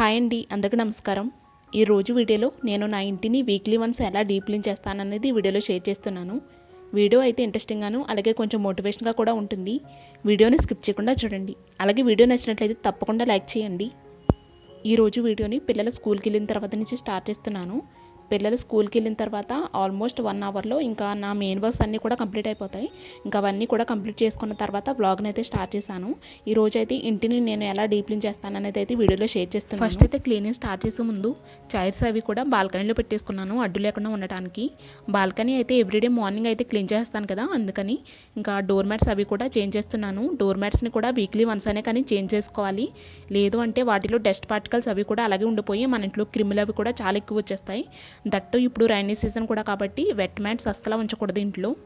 Hi అండి అందరికీ నమస్కారం. ఈ రోజు వీడియోలో నేను నా ఇంటిని వీక్లీ వన్స్ ఎలా డీప్ క్లీన్ చేస్తాననేది వీడియోలో షేర్ చేస్తున్నాను. వీడియో అయితే ఇంట్రెస్టింగ్గాను అలాగే కొంచెం మోటివేషన్గా కూడా ఉంటుంది. వీడియోని స్కిప్ చేయకుండా చూడండి. అలాగే వీడియో నచ్చినట్లయితే తప్పకుండా లైక్ చేయండి. ఈ రోజు వీడియోని పిల్లల స్కూల్కి వెళ్ళిన తర్వాత నుంచి స్టార్ట్ చేస్తున్నాను. పిల్లలు స్కూల్కి వెళ్ళిన తర్వాత ఆల్మోస్ట్ వన్ అవర్లో ఇంకా నా మెయిన్ వర్క్స్ అన్నీ కూడా కంప్లీట్ అయిపోతాయి. ఇంకా అవన్నీ కూడా కంప్లీట్ చేసుకున్న తర్వాత బ్లాగ్ని అయితే స్టార్ట్ చేశాను. ఈ రోజు అయితే ఇంటిని నేను ఎలా డీప్లిన్ చేస్తాను అనేది అయితే వీడియోలో షేర్ చేస్తాను ఫస్ట్ అయితే క్లీనింగ్ స్టార్ట్ చేసే ముందు చైర్స్ అవి కూడా బాల్కనీలో పెట్టేసుకున్నాను అడ్డు లేకుండా ఉండటానికి. బాల్కనీ అయితే ఎవ్రీడే మార్నింగ్ అయితే క్లీన్ చేస్తాను కదా అందుకని ఇంకా డోర్ మ్యాట్స్ అవి కూడా చేంజ్ చేస్తున్నాను. డోర్ మ్యాట్స్ని కూడా వీక్లీ వన్స్ అనే కానీ చేంజ్ చేసుకోవాలి. లేదు అంటే వాటిలో డస్ట్ పార్టికల్స్ అవి కూడా అలాగే ఉండిపోయి మన ఇంట్లో క్రిములు అవి కూడా చాలా ఎక్కువ వచ్చేస్తాయి. దట్టు ఇప్పుడు రైనీ సీజన్ కూడా కాబట్టి వెట్ మ్యాట్స్ అస్సలు ఉంచకూడదు ఇంట్లో.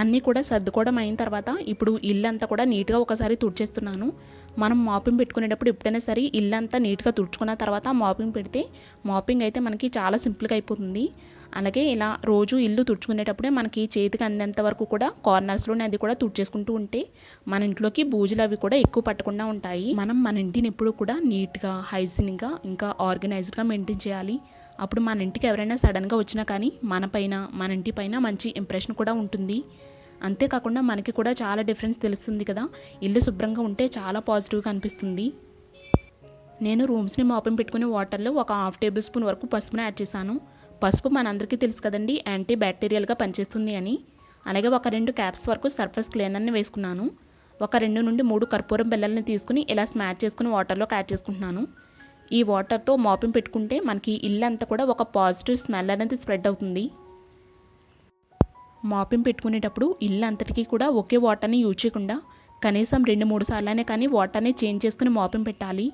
అన్నీ కూడా సర్దుకోవడం అయిన తర్వాత ఇప్పుడు ఇల్లు అంతా కూడా నీట్గా ఒకసారి తుడిచేస్తున్నాను. మనం మాపింగ్ పెట్టుకునేటప్పుడు ఎప్పుడైనా సరే ఇల్లు అంతా నీట్గా తుడుచుకున్న తర్వాత మాపింగ్ పెడితే మాపింగ్ అయితే మనకి చాలా సింపుల్గా అయిపోతుంది. అలాగే ఇలా రోజు ఇల్లు తుడుచుకునేటప్పుడే మనకి చేతికి అందేంత వరకు కూడా కార్నర్స్లోనే అది కూడా తుడిచేసుకుంటూ ఉంటే మన ఇంట్లోకి బూజులు అవి కూడా ఎక్కువ పట్టకుండా ఉంటాయి. మనం మన ఇంటిని ఎప్పుడు కూడా నీట్గా హైజీన్గా ఇంకా ఆర్గనైజ్డ్గా మెయింటైన్ చేయాలి. అప్పుడు మన ఇంటికి ఎవరైనా సడన్గా వచ్చినా కానీ మన పైన మన ఇంటి పైన మంచి ఇంప్రెషన్ కూడా ఉంటుంది. అంతేకాకుండా మనకి కూడా చాలా డిఫరెన్స్ తెలుస్తుంది కదా. ఇల్లు శుభ్రంగా ఉంటే చాలా పాజిటివ్గా అనిపిస్తుంది. నేను రూమ్స్ని మాపం పెట్టుకునే వాటర్లో ఒక హాఫ్ టేబుల్ స్పూన్ వరకు పసుపును యాడ్ చేశాను. పసుపు మనందరికీ తెలుసు కదండి యాంటీ బ్యాక్టీరియల్గా పనిచేస్తుంది అని. అలాగే ఒక రెండు క్యాప్స్ వరకు సర్ఫస్ క్లీనర్ని వేసుకున్నాను. ఒక రెండు నుండి మూడు కర్పూరం బిల్లల్ని తీసుకుని ఇలా స్మాచ్ చేసుకుని వాటర్లోకి యాడ్ చేసుకుంటున్నాను. ఈ వాటర్తో మాపింగ్ పెట్టుకుంటే మనకి ఇల్లు అంతా కూడా ఒక పాజిటివ్ స్మెల్ అనేది స్ప్రెడ్ అవుతుంది. మాపింగ్ పెట్టుకునేటప్పుడు ఇల్లు అంతటికీ కూడా ఒకే వాటర్ని యూజ్ చేయకుండా కనీసం రెండు మూడు సార్లనే కానీ వాటర్ని చేంజ్ చేసుకుని మాపింగ్ పెట్టాలి.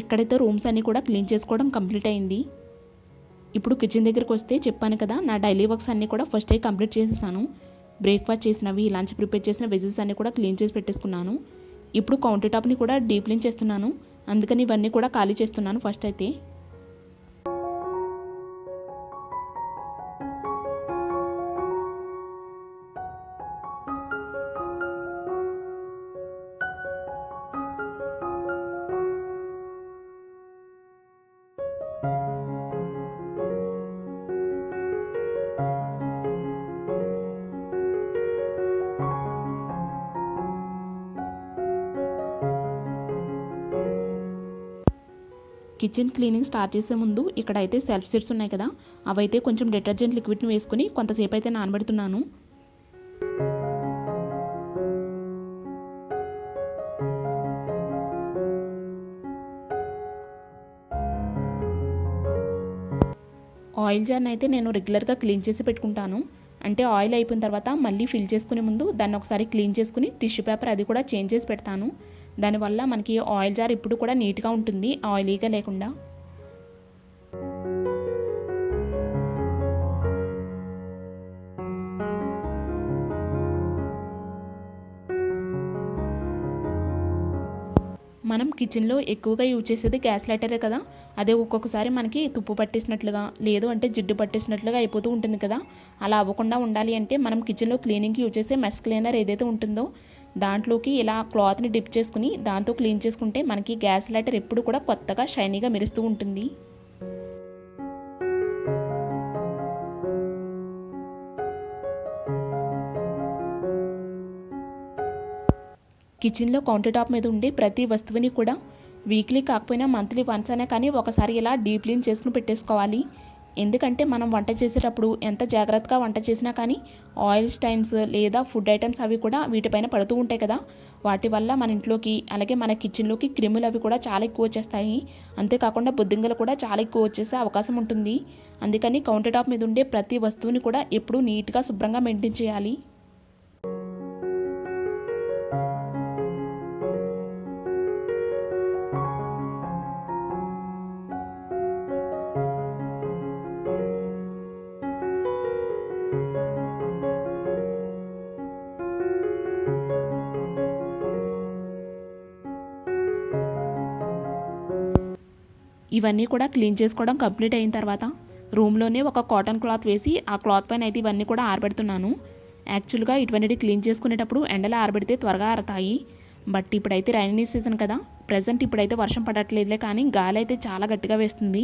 ఇక్కడైతే రూమ్స్ అన్నీ కూడా క్లీన్ చేసుకోవడం కంప్లీట్ అయింది. ఇప్పుడు కిచెన్ దగ్గరికి వస్తే చెప్పాను కదా నా డైలీ వర్క్స్ అన్నీ కూడా ఫస్ట్ అయి కంప్లీట్ చేసేసాను. బ్రేక్ఫాస్ట్ చేసినవి లంచ్ ప్రిపేర్ చేసిన వెజెస్ అన్నీ కూడా క్లీన్ చేసి పెట్టేసుకున్నాను. ఇప్పుడు కౌంటర్ టాప్ని కూడా డీప్ క్లీన్ చేస్తున్నాను. అందుకని ఇవన్నీ కూడా ఖాళీ చేస్తున్నాను ఫస్ట్ అయితే. కిచెన్ క్లీనింగ్ స్టార్ట్ చేసే ముందు ఇక్కడైతే సెల్ఫ్ సెట్స్ ఉన్నాయి కదా అవైతే కొంచెం డిటర్జెంట్ లిక్విడ్ని వేసుకుని కొంతసేపు అయితే నానబెడుతున్నాను. ఆయిల్ జార్ని అయితే నేను రెగ్యులర్గా క్లీన్ చేసి పెట్టుకుంటాను. అంటే ఆయిల్ అయిపోయిన తర్వాత మళ్ళీ ఫిల్ చేసుకునే ముందు దాన్ని ఒకసారి క్లీన్ చేసుకుని టిష్యూ పేపర్ అది కూడా చేంజ్ చేసి పెడతాను. దానివల్ల మనకి ఆయిల్ జార్ ఇప్పుడు కూడా నీట్గా ఉంటుంది ఆయిలీగా లేకుండా. కిచెన్లో ఎక్కువగా యూజ్ చేసేది గ్యాస్ లైటరే కదా. అదే ఒక్కొక్కసారి మనకి తుప్పు పట్టేసినట్లుగా లేదు అంటే జిడ్డు పట్టేసినట్లుగా అయిపోతూ ఉంటుంది కదా. అలా అవ్వకుండా ఉండాలి అంటే మనం కిచెన్లో క్లీనింగ్కి యూజ్ చేసే మెస్ క్లీనర్ ఏదైతే ఉంటుందో దాంట్లోకి ఇలా క్లాత్ని డిప్ చేసుకుని దాంతో క్లీన్ చేసుకుంటే మనకి గ్యాస్ లైటర్ ఎప్పుడు కూడా కొత్తగా షైనీగా మెరుస్తూ ఉంటుంది. కిచెన్లో కౌంటర్ టాప్ మీద ఉండే ప్రతి వస్తువుని కూడా వీక్లీ కాకపోయినా మంత్లీ వన్స్ అయినా కానీ ఒకసారి ఇలా డీప్ క్లీన్ చేసుకుని పెట్టేసుకోవాలి. ఎందుకంటే మనం వంట చేసేటప్పుడు ఎంత జాగ్రత్తగా వంట చేసినా కానీ ఆయిల్ స్టైన్స్ లేదా ఫుడ్ ఐటమ్స్ అవి కూడా వీటిపైన పడుతూ ఉంటాయి కదా. వాటి వల్ల మన ఇంట్లోకి అలాగే మన కిచెన్లోకి క్రిములు అవి కూడా చాలా ఎక్కువ వచ్చేస్తాయి. అంతేకాకుండా బొద్దింగలు కూడా చాలా ఎక్కువ వచ్చేసే అవకాశం ఉంటుంది. అందుకని కౌంటర్ టాప్ మీద ఉండే ప్రతి వస్తువుని కూడా ఎప్పుడూ నీట్గా శుభ్రంగా మెయింటైన్ చేయాలి. ఇవన్నీ కూడా క్లీన్ చేసుకోవడం కంప్లీట్ అయిన తర్వాత రూమ్లోనే ఒక కాటన్ క్లాత్ వేసి ఆ క్లాత్ పైన అయితే ఇవన్నీ కూడా ఆరబెడుతున్నాను. యాక్చువల్గా ఇటువంటివి క్లీన్ చేసుకునేటప్పుడు ఎండలో ఆరబెడితే త్వరగా ఆరతాయి. బట్ ఇప్పుడైతే రైనీ సీజన్ కదా ప్రజెంట్ ఇప్పుడైతే వర్షం పడట్లేదులే కానీ గాలి అయితే చాలా గట్టిగా వేస్తుంది.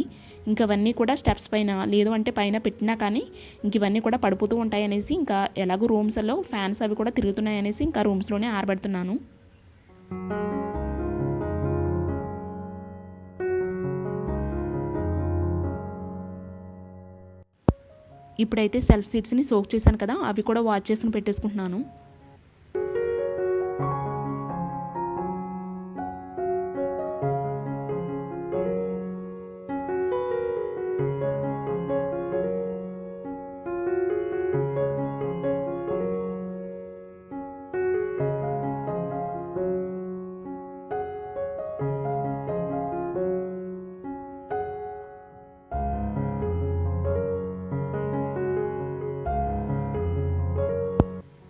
ఇంకవన్నీ కూడా స్టెప్స్ పైన లేదు అంటే పైన పెట్టినా కానీ ఇంక ఇవన్నీ కూడా పడిపోతూ ఉంటాయి అనేసి ఇంకా ఎలాగో రూమ్స్లో ఫ్యాన్స్ అవి కూడా తిరుగుతున్నాయి అనేసి ఇంకా రూమ్స్లోనే ఆరబెడుతున్నాను. ఇప్పుడైతే సెల్ఫ్ సీట్స్ని సోక్ చేశాను కదా అవి కూడా వాచ్ చేసుకుని పెట్టేసుకుంటున్నాను.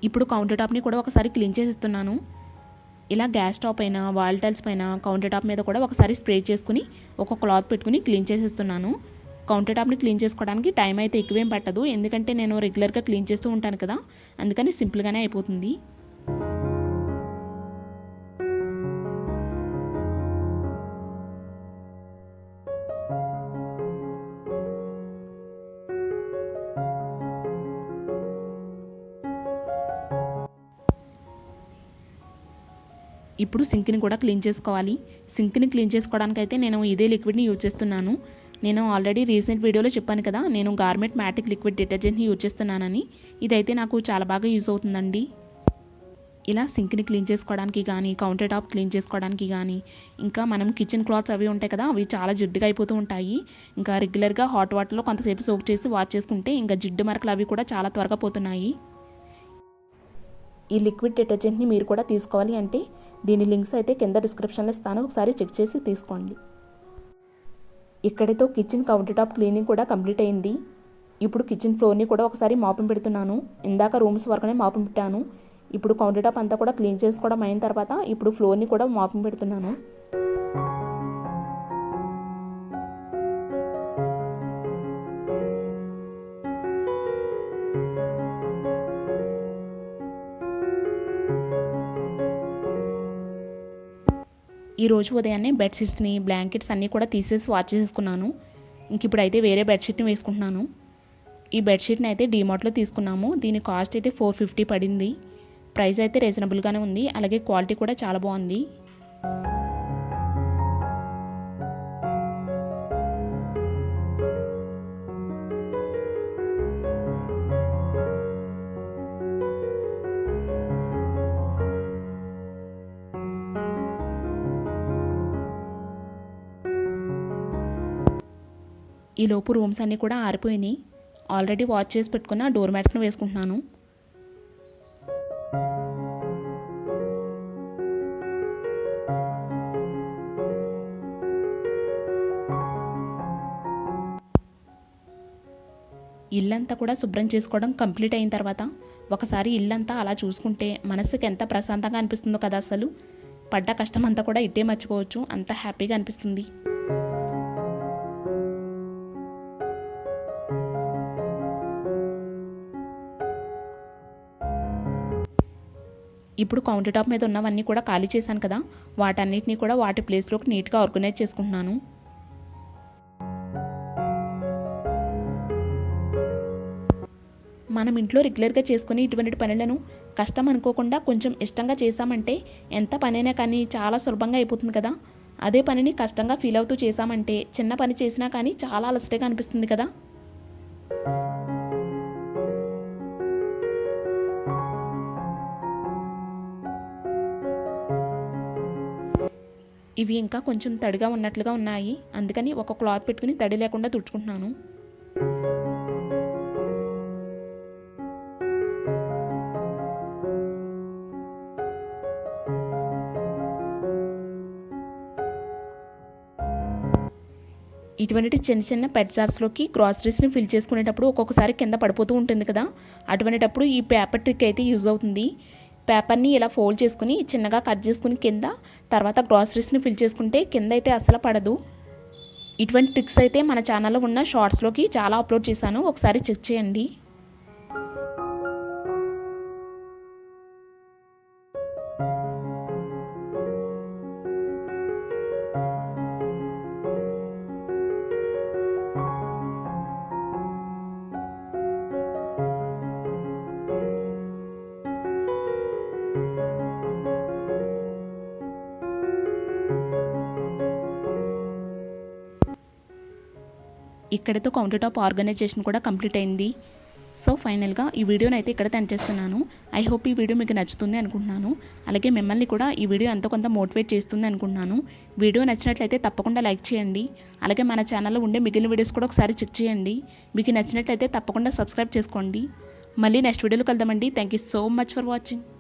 ఇప్పుడు కౌంటర్ టాప్ని కూడా ఒకసారి క్లీన్ చేసిస్తున్నాను. ఇలా గ్యాస్ టాప్ అయినా వాల్ టైల్స్ పైన కౌంటర్ టాప్ మీద కూడా ఒకసారి స్ప్రే చేసుకుని ఒక క్లాత్ పెట్టుకుని క్లీన్ చేసేస్తున్నాను. కౌంటర్ టాప్ని క్లీన్ చేసుకోవడానికి టైం అయితే ఎక్కువేం పట్టదు. ఎందుకంటే నేను రెగ్యులర్గా క్లీన్ చేస్తూ ఉంటాను కదా. అందుకని సింపుల్గానే అయిపోతుంది. ఇప్పుడు సింక్ని కూడా క్లీన్ చేసుకోవాలి. సింక్ని క్లీన్ చేసుకోవడానికి అయితే నేను ఇదే లిక్విడ్ని యూజ్ చేస్తున్నాను. నేను ఆల్రెడీ రీసెంట్ వీడియోలో చెప్పాను కదా నేను గార్మెంట్ మ్యాటిక్ లిక్విడ్ డిటర్జెంట్ని యూజ్ చేస్తున్నానని. ఇదైతే నాకు చాలా బాగా యూజ్ అవుతుందండి. ఇలా సింక్ని క్లీన్ చేసుకోవడానికి కానీ కౌంటర్ టాప్ క్లీన్ చేసుకోవడానికి కానీ ఇంకా మనం కిచెన్ క్లాత్స్ అవి ఉంటాయి కదా అవి చాలా జిడ్డుగా అయిపోతూ ఉంటాయి. ఇంకా రెగ్యులర్గా హాట్ వాటర్లో కొంతసేపు సోక్ చేసి వాష్ చేసుకుంటే ఇంకా జిడ్డు మరకలు అవి కూడా చాలా త్వరగా పోతున్నాయి. ఈ లిక్విడ్ డిటర్జెంట్ని మీరు కూడా తీసుకోవాలి అంటే దీని లింక్స్ అయితే కింద డిస్క్రిప్షన్లో ఇస్తాను. ఒకసారి చెక్ చేసి తీసుకోండి. ఇక్కడితో కిచెన్ కౌంటర్ టాప్ క్లీనింగ్ కూడా కంప్లీట్ అయింది. ఇప్పుడు కిచెన్ ఫ్లోర్ని కూడా ఒకసారి మాపం పెడుతున్నాను. ఇందాక రూమ్స్ వరకునే మాపం పెట్టాను. ఇప్పుడు కౌంటర్ టాప్ అంతా కూడా క్లీన్ చేసుకోవడం అయిన తర్వాత ఇప్పుడు ఫ్లోర్ని కూడా మాపం పెడుతున్నాను. ఈరోజు ఉదయాన్నే బెడ్షీట్స్ని బ్లాంకెట్స్ అన్నీ కూడా తీసేసి వాచ్ చేసుకున్నాను ఇంక ఇప్పుడైతే వేరే బెడ్షీట్ని వేసుకుంటున్నాను. ఈ బెడ్షీట్ని అయితే డీమార్ట్లో తీసుకున్నాము. దీని కాస్ట్ అయితే ఫోర్ ఫిఫ్టీ పడింది. ప్రైస్ అయితే రీజనబుల్గానే ఉంది. అలాగే క్వాలిటీ కూడా చాలా బాగుంది. ఈ లోపు రూమ్స్ అన్నీ కూడా ఆరిపోయినాయి. ఆల్రెడీ వాచ్ చేసి పెట్టుకున్న డోర్ మ్యాట్స్ని వేసుకుంటున్నాను. ఇల్లంతా కూడా శుభ్రం చేసుకోవడం కంప్లీట్ అయిన తర్వాత ఒకసారి ఇల్లంతా అలా చూసుకుంటే మనసుకి ఎంత ప్రశాంతంగా అనిపిస్తుందో కదా అసలు. పడ్డ కష్టం అంతా కూడా ఇట్టే మర్చిపోవచ్చు. అంత హ్యాపీగా అనిపిస్తుంది. ఇప్పుడు కౌంటర్ టాప్ మీద ఉన్నవన్నీ కూడా ఖాళీ చేశాను కదా వాటన్నిటిని కూడా వాటి ప్లేస్లోకి నీట్గా ఆర్గనైజ్ చేసుకుంటున్నాను. మనం ఇంట్లో రెగ్యులర్గా చేసుకుని ఇటువంటి పనులను కష్టం అనుకోకుండా కొంచెం ఇష్టంగా చేశామంటే ఎంత పనైనా కానీ చాలా సులభంగా అయిపోతుంది కదా. అదే పనిని కష్టంగా ఫీల్ అవుతూ చేశామంటే చిన్న పని చేసినా కానీ చాలా అలసటగా అనిపిస్తుంది కదా. ఇవి ఇంకా కొంచెం తడిగా ఉన్నట్లుగా ఉన్నాయి. అందుకని ఒక క్లాత్ పెట్టుకుని తడి లేకుండా తుడుచుకుంటున్నాను. ఇటువంటి చిన్న చిన్న పెట్ జార్స్లోకి గ్రాసరీస్ని ఫిల్ చేసుకునేటప్పుడు ఒక్కొక్కసారి కింద పడిపోతూ ఉంటుంది కదా. అటువంటిటప్పుడు ఈ పేపర్ ట్రిక్ అయితే యూజ్ అవుతుంది. పేపర్ని ఇలా ఫోల్డ్ చేసుకుని చిన్నగా కట్ చేసుకుని కింద తర్వాత గ్రాసరీస్ని ఫిల్ చేసుకుంటే కింద అయితే అసలు పడదు. ఇటువంటి ట్రిక్స్ అయితే మన ఛానల్లో ఉన్న షార్ట్స్లోకి చాలా అప్లోడ్ చేశాను. ఒకసారి చెక్ చేయండి. ఇక్కడతో కౌంటర్ టాప్ ఆర్గనైజేషన్ కూడా కంప్లీట్ అయింది. సో ఫైనల్గా ఈ వీడియోని అయితే ఇక్కడ ఎండ్ చేస్తున్నాను. ఐ హోప్ ఈ వీడియో మీకు నచ్చుతుంది అనుకుంటున్నాను. అలాగే మిమ్మల్ని కూడా ఈ వీడియో ఎంతో కొంత మోటివేట్ చేస్తుంది అనుకుంటున్నాను. వీడియో నచ్చినట్లయితే తప్పకుండా లైక్ చేయండి. అలాగే మన ఛానల్లో ఉండే మిగిలిన వీడియోస్ కూడా ఒకసారి చెక్ చేయండి. మీకు నచ్చినట్లయితే తప్పకుండా సబ్స్క్రైబ్ చేసుకోండి. మళ్ళీ నెక్స్ట్ వీడియోలో కలుద్దామండి. Thank you so much for watching